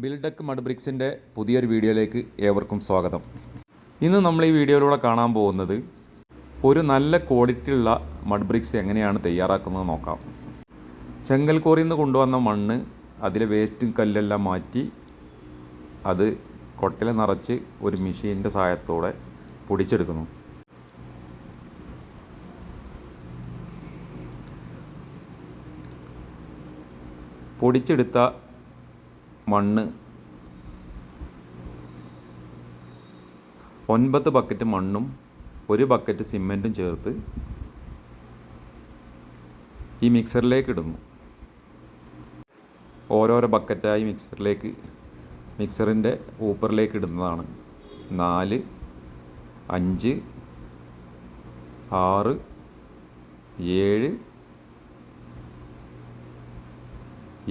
Billed duck mud ബ്രിക്സിന്റെ പുതിയൊരു വീഡിയോയിലേക്ക് ഏവർക്കും സ്വാഗതം. ഇന്ന് നമ്മൾ ഈ വീഡിയോയിലൂടെ കാണാൻ പോകുന്നത് ഒരു നല്ല ക്വാളിറ്റിയുള്ള മഡ് ബ്രിക്സ് എങ്ങനെയാണ് തയ്യാറാക്കുന്നത് നോക്കാം. ചെങ്കൽ കോറിയിൽ നിന്ന് കൊണ്ടുവന്ന മണ്ണ് അതിലെ വേസ്റ്റും കല്ലെല്ലാം മാറ്റി അത് കൊട്ടയിൽ നിറച്ച് ഒരു മെഷീന്റെ സഹായത്തോടെ പൊടിച്ചെടുക്കുന്നു. പൊടിച്ചെടുത്ത മണ്ണ്. ഒൻപത് ബക്കറ്റ് മണ്ണും ഒരു ബക്കറ്റ് സിമെന്റും ചേർത്ത് ഈ മിക്സറിലേക്ക് ഇടുന്നു. ഓരോരോ ബക്കറ്റായി മിക്സറിലേക്ക് മിക്സറിന്റെ ഊപ്പറിലേക്ക് ഇടുന്നതാണ്. നാല് അഞ്ച് ആറ് ഏഴ്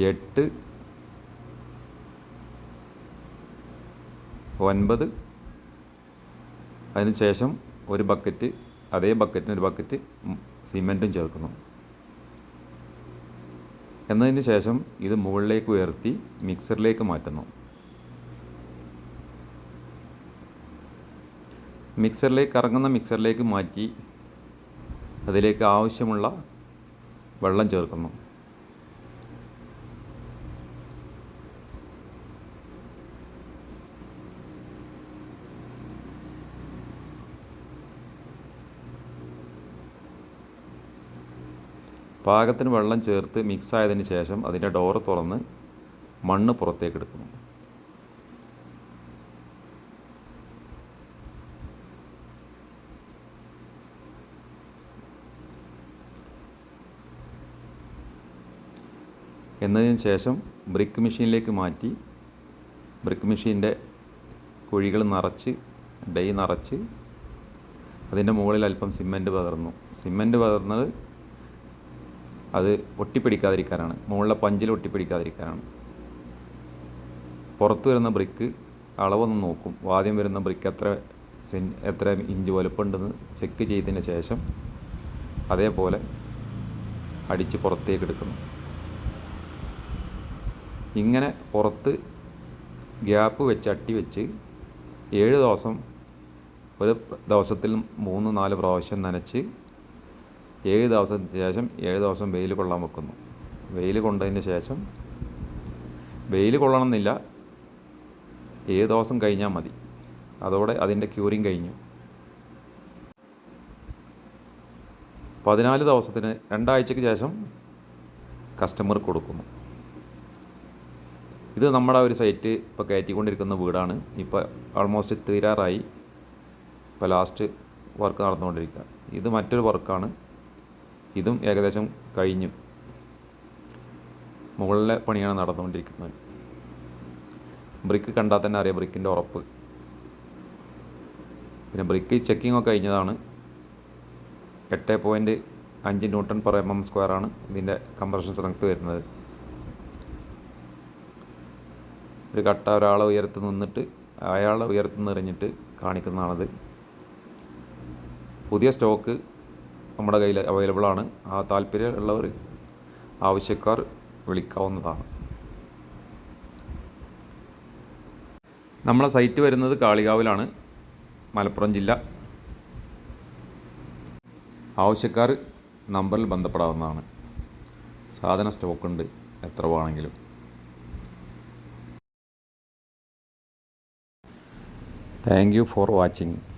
എട്ട് ഒൻപത്. അതിനുശേഷം ഒരു ബക്കറ്റ് അതേ ബക്കറ്റിന് ഒരു ബക്കറ്റ് സിമെന്റും ചേർക്കുന്നു. എന്നതിന് ശേഷം ഇത് മുകളിലേക്ക് ഉയർത്തി മിക്സറിലേക്ക് മാറ്റുന്നു. മിക്സറിലേക്ക് ഇറങ്ങുന്ന മിക്സറിലേക്ക് മാറ്റി അതിലേക്ക് ആവശ്യമുള്ള വെള്ളം ചേർക്കുന്നു. പാകത്തിന് വെള്ളം ചേർത്ത് മിക്സ് ആയതിന് ശേഷം അതിന്റെ ഡോറ് തുറന്ന് മണ്ണ് പുറത്തേക്ക് എടുക്കുന്നു. എന്നതിന് ശേഷം ബ്രിക്ക് മെഷീനിലേക്ക് മാറ്റി ബ്രിക്ക് മെഷീന്റെ കുഴികൾ നിറച്ച് ഡൈ നിറച്ച് അതിന്റെ മുകളിൽ അല്പം സിമന്റ് പകർന്നു. സിമന്റ് പകർന്നത് അത് ഒട്ടിപ്പിടിക്കാതിരിക്കാനാണ്. മുകളിലെ പഞ്ചിൽ ഒട്ടിപ്പിടിക്കാതിരിക്കാനാണ്. പുറത്ത് വരുന്ന ബ്രിക്ക് അളവൊന്ന് നോക്കും. വാദ്യം വരുന്ന ബ്രിക്ക് എത്ര സെൻ എത്ര ഇഞ്ച് വലുപ്പമുണ്ടെന്ന് ചെക്ക് ചെയ്തതിന് ശേഷം അതേപോലെ അടിച്ച് പുറത്തേക്ക് എടുക്കുന്നു. ഇങ്ങനെ പുറത്ത് ഗ്യാപ്പ് വെച്ച് അട്ടി വെച്ച് ഏഴ് ദിവസം ഒരു ദിവസത്തിൽ മൂന്ന് നാല് പ്രാവശ്യം നനച്ച് ഏഴ് ദിവസത്തിന് ശേഷം ഏഴ് ദിവസം വെയിൽ കൊള്ളാൻ വെക്കുന്നു. വെയിൽ കൊണ്ടതിന് ശേഷം വെയിൽ കൊള്ളണമെന്നില്ല. ഏഴ് ദിവസം കഴിഞ്ഞാൽ മതി. അതോടെ അതിന്റെ ക്യൂറിങ് കഴിഞ്ഞു. പതിനാല് ദിവസത്തിന് രണ്ടാഴ്ചയ്ക്ക് ശേഷം കസ്റ്റമർ കൊടുക്കുന്നു. ഇത് നമ്മുടെ ഒരു സൈറ്റ് ഇപ്പോൾ കയറ്റിക്കൊണ്ടിരിക്കുന്ന വീടാണ്. ഇപ്പോൾ ഓൾമോസ്റ്റ് തീരാറായി. ഇപ്പോൾ ലാസ്റ്റ് വർക്ക് നടന്നുകൊണ്ടിരിക്കുക. ഇത് മറ്റൊരു വർക്കാണ്. ഇതും ഏകദേശം കഴിഞ്ഞു. മുകളിലെ പണിയാണ് നടന്നുകൊണ്ടിരിക്കുന്നത്. ബ്രിക്ക് കണ്ടാൽ തന്നെ അറിയാം ബ്രിക്കിന്റെ ഉറപ്പ്. പിന്നെ ബ്രിക്ക് ചെക്കിംഗ് ഒക്കെ കഴിഞ്ഞതാണ്. എട്ട് പോയിന്റ് അഞ്ച് newton per M M square ആണ് ഇതിന്റെ കംപ്രഷൻ സ്ട്രെങ്ത് വരുന്നത്. ഒരു കട്ട ഒരാളെ ഉയരത്ത് നിന്നിട്ട് അയാളെ ഉയരത്ത് നിന്ന് എറിഞ്ഞിട്ട് കാണിക്കുന്നതാണത്. പുതിയ സ്റ്റോക്ക് നമ്മുടെ കയ്യിൽ അവൈലബിൾ ആണ്. ആ താല്പര്യമുള്ളവർ ആവശ്യക്കാർ വിളിക്കാവുന്നതാണ്. നമ്മളെ സൈറ്റ് വരുന്നത് കാളികാവിലാണ് മലപ്പുറം ജില്ല. ആവശ്യക്കാർ നമ്പറിൽ ബന്ധപ്പെടാവുന്നതാണ്. സാധന സ്റ്റോക്ക് ഉണ്ട് എത്ര വേണമെങ്കിലും. Thank you for watching